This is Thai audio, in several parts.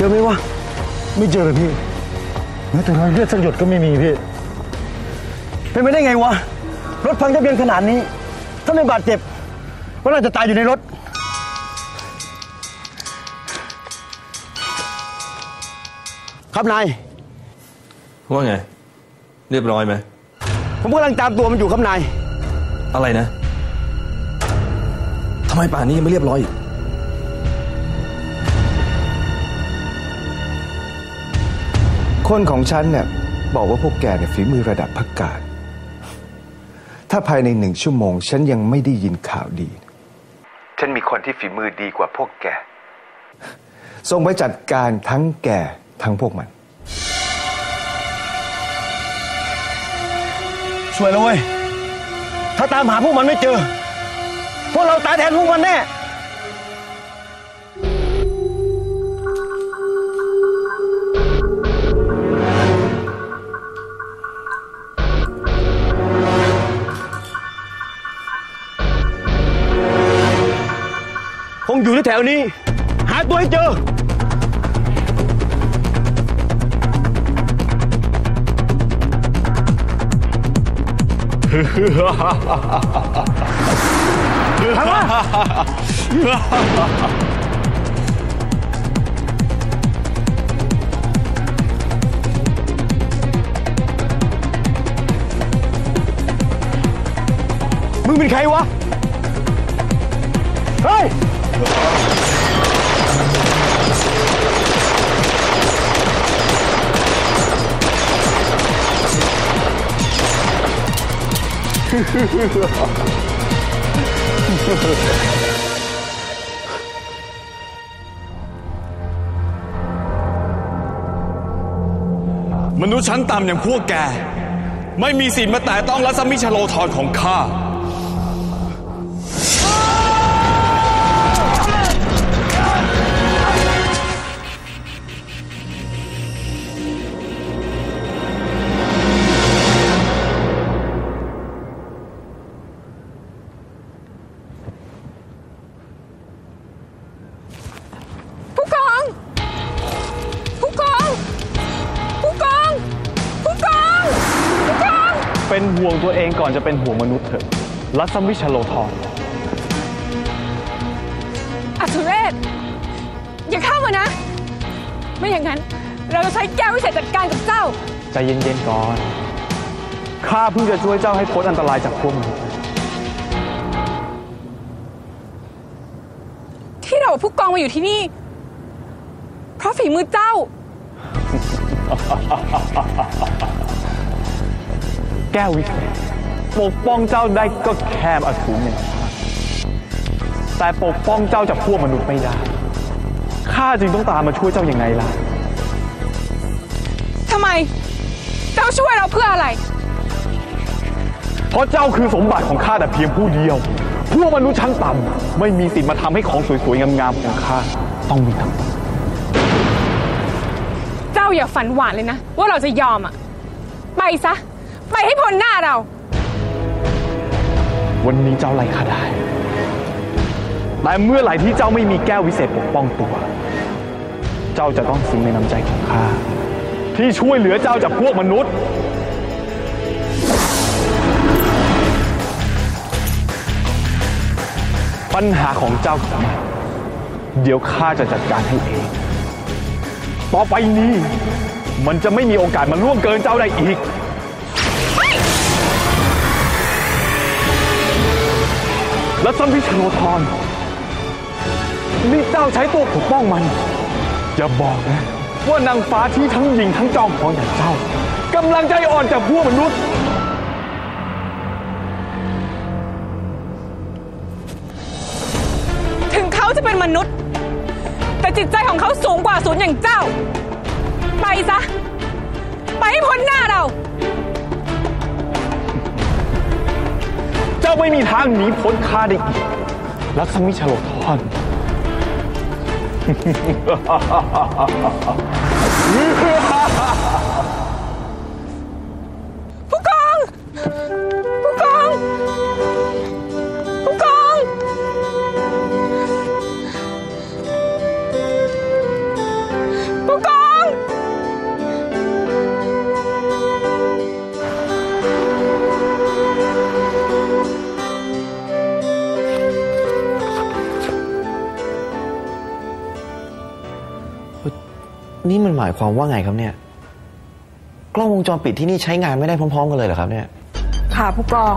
เจอไหมวะ ไม่เจอเลยพี่แม้แต่รอยเลือดสักหยดก็ไม่มีพี่ เป็นไปได้ไงวะ รถพังทะเบียนขนาดนี้ ถ้าไม่บาดเจ็บก็น่าจะตายอยู่ในรถ ครับนาย ว่าไง เรียบร้อยไหม ผมกำลังตามตัวมันอยู่ครับนาย อะไรนะ ทำไมป่านนี้ยังไม่เรียบร้อยอีก คนของฉันเนี่ยบอกว่าพวกแกเนี่ยฝีมือระดับพักการ ถ้าภายในหนึ่งชั่วโมง ฉันยังไม่ได้ยินข่าวดี ฉันมีคนที่ฝีมือดีกว่าพวกแก ส่งไปจัดการทั้งแกทั้งพวกมัน ช่วยเลยเว้ย ถ้าตามหาพวกมันไม่เจอ พวกเราตายแทนพวกมันแน่ งอยู่แถวนี้ หาตัวให้เจอมึงเป็นใครวะ มนุษย์ชั้นต่ำอย่างพวกแก ไม่มีสิทธิ์มาแตะต้องรัศมิชโลธรของข้า เป็นห่วงตัวเองก่อนจะเป็นห่วงมนุษย์เถอะรัศมิชโลทอนอัศเรศอย่าเข้ามานะ ไม่อย่างนั้น เราจะใช้แก้ววิเศษจัดการกับเจ้า ใจเย็นๆก่อน ข้าเพิ่งจะช่วยเจ้าให้พ้นอันตรายจากพวกมนุษย์ที่เรากับผู้กองมาอยู่ที่นี่ เพราะฝีมือเจ้า แก้ววิเศษปกป้องเจ้าได้ก็แค่อสูรหนึ่งแต่ปกป้องเจ้าจากพวกมนุษย์ไม่ได้ข้าจึงต้องตามมาช่วยเจ้าอย่างไงล่ะทำไม เจ้าช่วยเราเพื่ออะไร เพราะเจ้าคือสมบัติของข้าแต่เพียงผู้เดียว พวกมนุษย์ชั้นต่ำไม่มีสิทธิ์มาทำให้ของสวยๆงามๆของข้าต้องมีทั้งเจ้าอย่าฝันหวานเลยนะ ว่าเราจะยอมอะ ไปซะ ไปให้พ้นหน้าเรา วันนี้เจ้าไล่ข้าได้ แต่เมื่อไหร่ที่เจ้าไม่มีแก้ววิเศษปกป้องตัว เจ้าจะต้องซึ้งในน้ำใจของข้าที่ช่วยเหลือเจ้าจากพวกมนุษย์ปัญหาของเจ้ากับมันเดี๋ยวข้าจะจัดการให้เอง ต่อไปนี้ มันจะไม่มีโอกาสมาล่วงเกินเจ้าได้อีก และสัมพิชโนทรนี่เจ้าใช้ตัวปกป้องมัน อย่าบอกนะ ว่านางฟ้าที่ทั้งยิงทั้งจอมพรอย่างเจ้ากำลังใจอ่อนจากพวกมนุษย์ถึงเขาจะเป็นมนุษย์ แต่จิตใจของเขาสูงกว่าศูนย์อย่างเจ้า ไปซะ จ้าไม่มีทางหนีพ้นข้าได้อีกลักษมิชโลทอนฮ่าฮ่าฮ่าฮ่า มันหมายความว่าไงครับเนี่ย กล้องวงจรปิดที่นี่ใช้งานไม่ได้พร้อม ๆ กันเลยเหรอครับเนี่ย ค่ะผู้กอง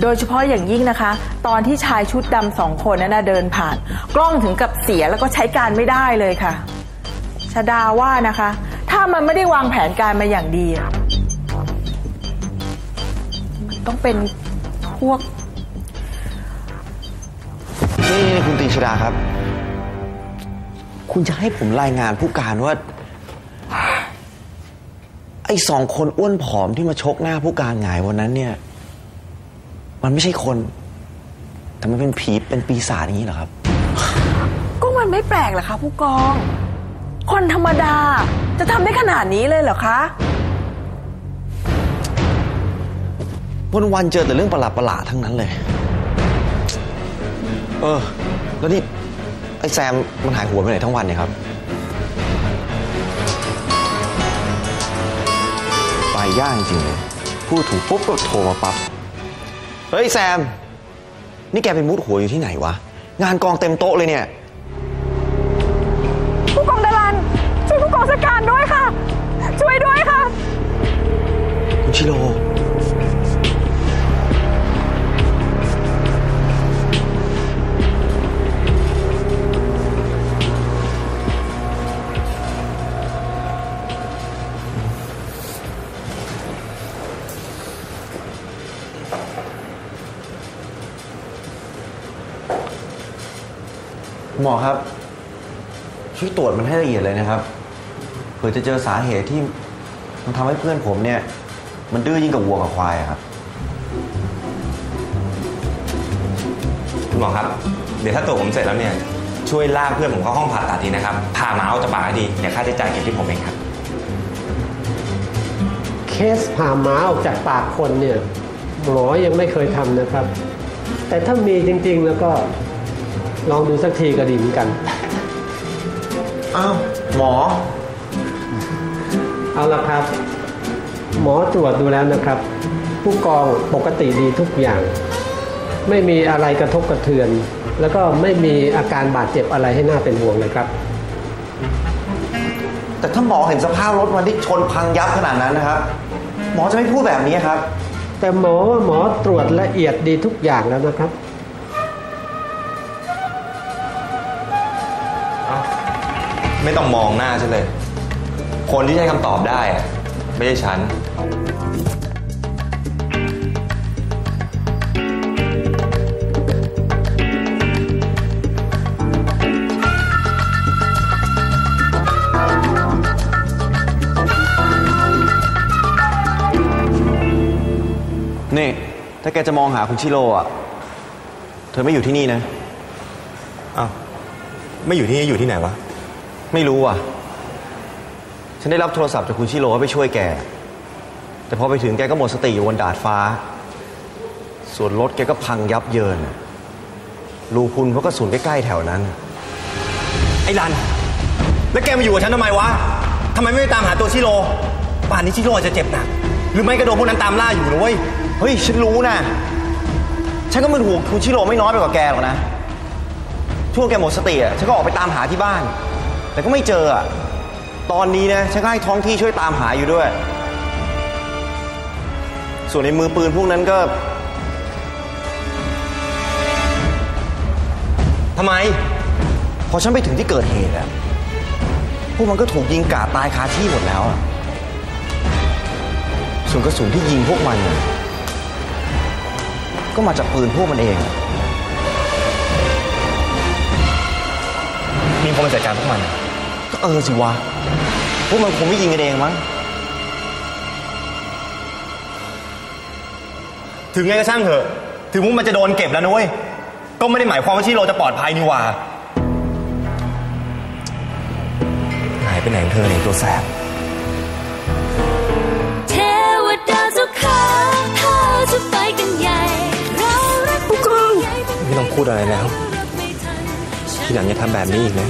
โดยเฉพาะอย่างยิ่งนะคะ ตอนที่ชายชุดดำสองคนนั้นนะเดินผ่าน กล้องถึงกับเสียแล้วก็ใช้การไม่ได้เลยค่ะชดาว่านะคะ ถ้ามันไม่ได้วางแผนการมาอย่างดีอะมันต้องเป็นพวก นี่นี่คุณตรีชดาครับ คุณจะให้ผมรายงานผู้การว่า ไอ้สองคนอ้วนผอมที่มาชกหน้าผู้การหงายวันนั้นเนี่ย มันไม่ใช่คน แต่มันเป็นผีเป็นปีศาจอย่างนี้เหรอครับ ก็มันไม่แปลกเหรอคะผู้กอง คนธรรมดาจะทำได้ขนาดนี้เลยเหรอคะวันวันๆเจอแต่เรื่องประหลาดประหลาดๆทั้งนั้นเลย เออ แล้วนี่ ไอ้แซมมันหายหัวไปไหนทั้งวันเนี่ยครับไปย่างจริงเลยพูดถูกปุ๊บก็โทรมาปั๊บ เฮ้ยแซม นี่แกเป็นมุดหัวอยู่ที่ไหนวะ งานกองเต็มโต๊ะเลยเนี่ย ผู้กองดารันช่วยผู้กองสการด้วยค่ะ ช่วยด้วยค่ะ คุณชิโร่ หมอครับ ช่วยตรวจมันให้ละเอียดเลยนะครับเผื่อจะเจอสาเหตุที่มันทำให้เพื่อนผมเนี่ย มันดื้อยิ่งกับวัวกับควายอะครับ คุณหมอครับ เดี๋ยวถ้าตรวจผมเสร็จแล้วเนี่ย ช่วยลากเพื่อนผมเข้าห้องผ่าตัดทีนะครับ พาหมาเอาจากปากให้ดี เดี๋ยวค่าใช้จ่ายเก็บที่ผมเองครับ เคสผ่าหมาออกจากปากคนเนี่ยหมอยังไม่เคยทำนะครับ แต่ถ้ามีจริงๆแล้วก็ ลองดูสักทีก็ดีเหมือนกัน อ้าว หมอ เอาละครับ หมอตรวจดูแล้วนะครับ ผู้กองปกติดีทุกอย่าง ไม่มีอะไรกระทบกระเทือน แล้วก็ไม่มีอาการบาดเจ็บอะไรให้น่าเป็นห่วงเลยครับ แต่ถ้าหมอเห็นสภาพรถมันที่ชนพังยับขนาดนั้นนะครับ หมอจะไม่พูดแบบนี้ครับ แต่หมอว่าหมอตรวจละเอียดดีทุกอย่างแล้วนะครับ ไม่ต้องมองหน้าฉันเลย คนที่ใช้คำตอบได้อะไม่ใช่ฉัน นี่ ถ้าแกจะมองหาคุณชิโร่อะเธอไม่อยู่ที่นี่นะ อ้าว ไม่อยู่ที่นี่อยู่ที่ไหนวะ ไม่รู้อะ ฉันได้รับโทรศัพท์จากคุณชิโร่ให้ไปช่วยแก แต่พอไปถึงแกก็หมดสติอยู่บนดาดฟ้า ส่วนรถแกก็พังยับเยิน รูพุนเพราะกระสุนใกล้ๆแถวนั้น ไอ้รัน แล้วแกมาอยู่กับฉันทำไมวะทำไมไม่ไปตามหาตัวชิโร่ป่านนี้ชิโร่อาจจะเจ็บหนัก หรือไม่ก็โดนพวกนั้นตามล่าอยู่นะเว้ย เฮ้ย ฉันรู้นะ ฉันก็เป็นห่วงคุณชิโร่ไม่น้อยไปกว่าแกหรอกนะ ช่วงแกหมดสติอะ ฉันก็ออกไปตามหาที่บ้าน แต่ก็ไม่เจออะตอนนี้นะฉันก็ให้ท้องที่ช่วยตามหาอยู่ด้วย ส่วนในมือปืนพวกนั้นก็ทำไม พอฉันไปถึงที่เกิดเหตุอะพวกมันก็ถูกยิงกาดตายคาที่หมดแล้วอะส่วนกระสุนที่ยิงพวกมันน่ะก็มาจากปืนพวกมันเอง มีคนมาจัดการพวกมัน เออสิวะ พวกมันคงไม่ยิงกันเองมั้ง ถึงไงก็ช่างเถอะ ถึงพวกมันจะโดนเก็บแล้วนะเว้ย ก็ไม่ได้หมายความว่าชิโร่จะปลอดภัยนี่หว่า หายไปไหนของเธอเนี่ยตัวแสบ เทวดาเจ้าข้าถ้าจะไปกันใหญ่ เรารักผู้กองไม่ต้องพูดอะไรแล้ว ทีหลังอย่าทำแบบนี้อีกนะ